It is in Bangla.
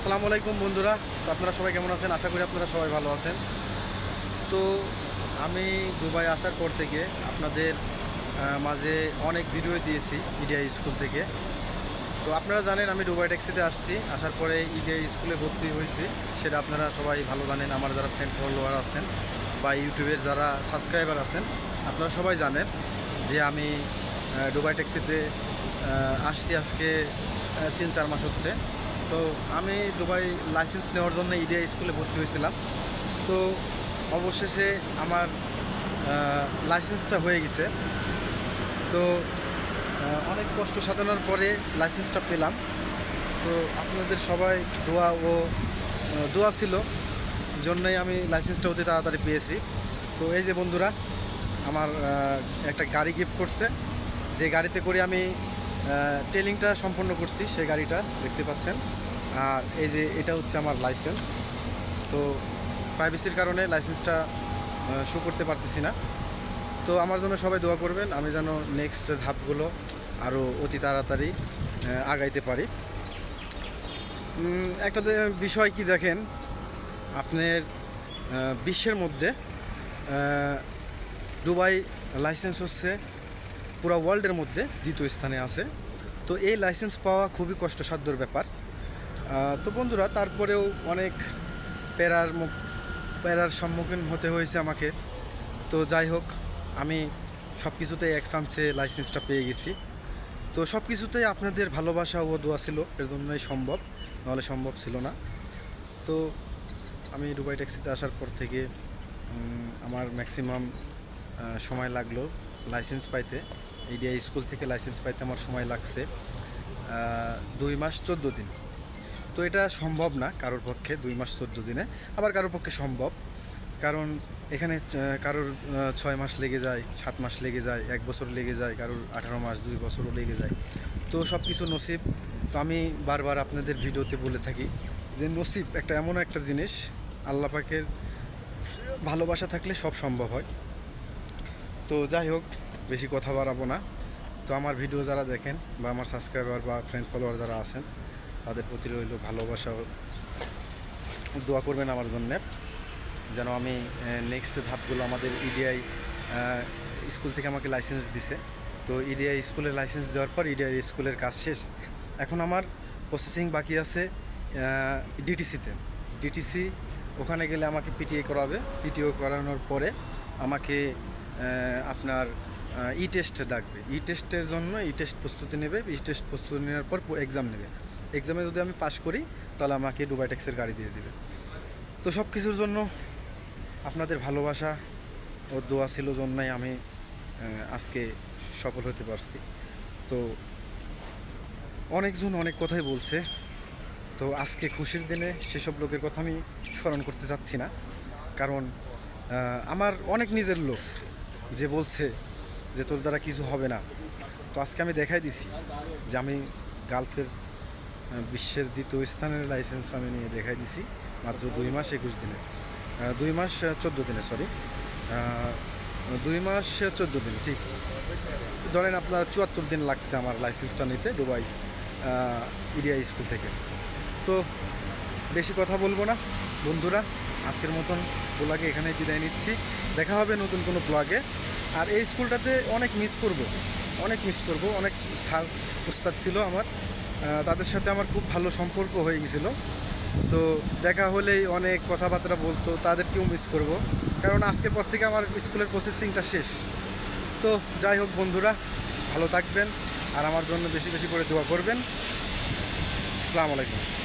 আসসালামু আলাইকুম বন্ধুরা। তো আপনারা সবাই কেমন আছেন? আশা করি আপনারা সবাই ভালো আছেন। তো আমি দুবাই আসার পর থেকে আপনাদের মাঝে অনেক ভিডিও দিয়েছি ইডিয়া স্কুল থেকে। তো আপনারা জানেন, আমি দুবাই ট্যাক্সিতে আসছি। আসার পরে ইডিয়া স্কুলে ভর্তি হয়েছি। সেটা আপনারা সবাই ভালো জানেন। আমার যারা ফ্রেন্ড ফলোয়ার আছেন বা ইউটিউবের যারা সাবস্ক্রাইবার আছেন, আপনারা সবাই জানেন যে আমি দুবাই ট্যাক্সিতে আসছি আজকে তিন চার মাস হচ্ছে। তো আমি দুবাই লাইসেন্স নেওয়ার জন্য ইডিয়া স্কুলে ভর্তি হয়েছিলাম। তো অবশেষে আমার লাইসেন্সটা হয়ে গেছে। তো অনেক কষ্ট সাধনার পরে লাইসেন্সটা পেলাম। তো আপনাদের সবাই দোয়া ও দোয়া ছিল জন্যই আমি লাইসেন্সটা অতি তাড়াতাড়ি পেয়েছি। তো এই যে বন্ধুরা, আমার একটা গাড়ি গিফট করছে। যে গাড়িতে করে আমি টেলিংটা সম্পন্ন করছি সেই গাড়িটা, দেখতে পাচ্ছেন। আর এই যে এটা হচ্ছে আমার লাইসেন্স তো প্রাইভেসির কারণে লাইসেন্সটা শো করতে পারতেছি না। তো আমার জন্য সবাই দোয়া করবেন, আমি যেন নেক্সট ধাপগুলো আরও অতি তাড়াতাড়ি আগাইতে পারি। একটা বিষয় কি দেখেন, আপনার বিশ্বের মধ্যে দুবাই লাইসেন্স হচ্ছে পুরো ওয়ার্ল্ডের মধ্যে দ্বিতীয় স্থানে আছে। তো এই লাইসেন্স পাওয়া খুবই কষ্টসাধ্যর ব্যাপার। তো বন্ধুরা, তারপরেও অনেক প্যারার মু- প্যারার সম্মুখীন হতে হয়েছে আমাকে। তো যাই হোক, আমি সব কিছুতেই এক চান্সে লাইসেন্সটা পেয়ে গেছি। তো সব কিছুতেই আপনাদের ভালোবাসা ও দোয়া ছিল, এর জন্যই সম্ভব, নাহলে সম্ভব ছিল না। তো আমি দুবাই ট্যাক্সিতে আসার পর থেকে আমার ম্যাক্সিমাম সময় লাগল। লাইসেন্স পাইতে ইডিয়া স্কুল থেকে লাইসেন্স পাইতে আমার সময় লাগছে দুই মাস চোদ্দ দিন। তো এটা সম্ভব না কারোর পক্ষে, দুই মাস চোদ্দ দিনে। আবার কারোর পক্ষে সম্ভব, কারণ এখানে কারোর ছয় মাস লেগে যায়, সাত মাস লেগে যায়, এক বছর লেগে যায়, কারোর আঠারো মাস, দুই বছরও লেগে যায়। তো সব কিছু নসিব। তো আমি বারবার আপনাদের ভিডিওতে বলে থাকি যে নসিব একটা এমন একটা জিনিস, আল্লাহ পাকের ভালোবাসা থাকলে সব সম্ভব হয়। তো যাই হোক, বেশি কথা বাড়াবো না। তো আমার ভিডিও যারা দেখেন বা আমার সাবস্ক্রাইবার বা ফ্রেন্ড ফলোয়ার যারা আছেন, তাদের প্রতি রইল ভালোবাসা দোয়া করবেন আমার জন্যে। যেন আমি নেক্সট ধাপগুলো আমাদের ইডিআই স্কুল থেকে আমাকে লাইসেন্স দিছে। তো ইডিআই স্কুলের লাইসেন্স দেওয়ার পর ইডিআই স্কুলের কাজ শেষ। এখন আমার প্রসেসিং বাকি আছে ডিটিসিতে ডিটিসি ওখানে গেলে আমাকে পিটিএ করাবে। পিটিও করানোর পরে আমাকে আপনার ই টেস্ট ডাকবে ই টেস্টের জন্য ই টেস্ট প্রস্তুতি নেবে। ই টেস্ট প্রস্তুতি নেওয়ার পর এক্সাম নেবে। এক্সামে যদি আমি পাশ করি, তাহলে আমাকে দুবাই ট্যাক্সের গাড়ি দিয়ে দেবে। তো সব কিছুর জন্য আপনাদের ভালোবাসা ও দোয়া ছিল জন্যই আমি আজকে সফল হতে পারছি। তো অনেকজন অনেক কথাই বলছে। তো আজকে খুশির দিনে সেসব লোকের কথা আমি স্মরণ করতে চাচ্ছি না। কারণ আমার অনেক নিজের লোক। যে বলছে যে তোর দ্বারা কিছু হবে না। তো আজকে আমি দেখাই দিছি যে আমি গালফের বিশ্বের দ্বিতীয় স্থানের লাইসেন্স আমি নিয়ে দেখাই দিছি মাত্র দুই মাস একুশ দিনে। দুই মাস চোদ্দ দিনে সরি দুই মাস চোদ্দ দিন, ঠিক। ধরেন আপনার চুয়াত্তর দিন লাগছে আমার লাইসেন্সটা নিতে দুবাই ইডিয়া স্কুল থেকে। তো বেশি কথা বলব না, বন্ধুরা। আজকের মতন ব্লগে এখানেই বিদায় নিচ্ছি। দেখা হবে নতুন কোনো ব্লগে। আর এই স্কুলটাতে অনেক মিস করব। অনেক মিস করব। অনেক স্যার উস্তাদ ছিল আমার। তাদের সাথে আমার খুব ভালো সম্পর্ক হয়ে গেছিল। তো দেখা হলেই অনেক কথাবার্তা বলতো, তাদেরকেও মিস করব। কারণ আজকের পর থেকে আমার স্কুলের প্রসেসিংটা শেষ। তো যাই হোক বন্ধুরা, ভালো থাকবেন। আর আমার জন্য বেশি বেশি করে দোয়া করবেন। আসসালামু আলাইকুম।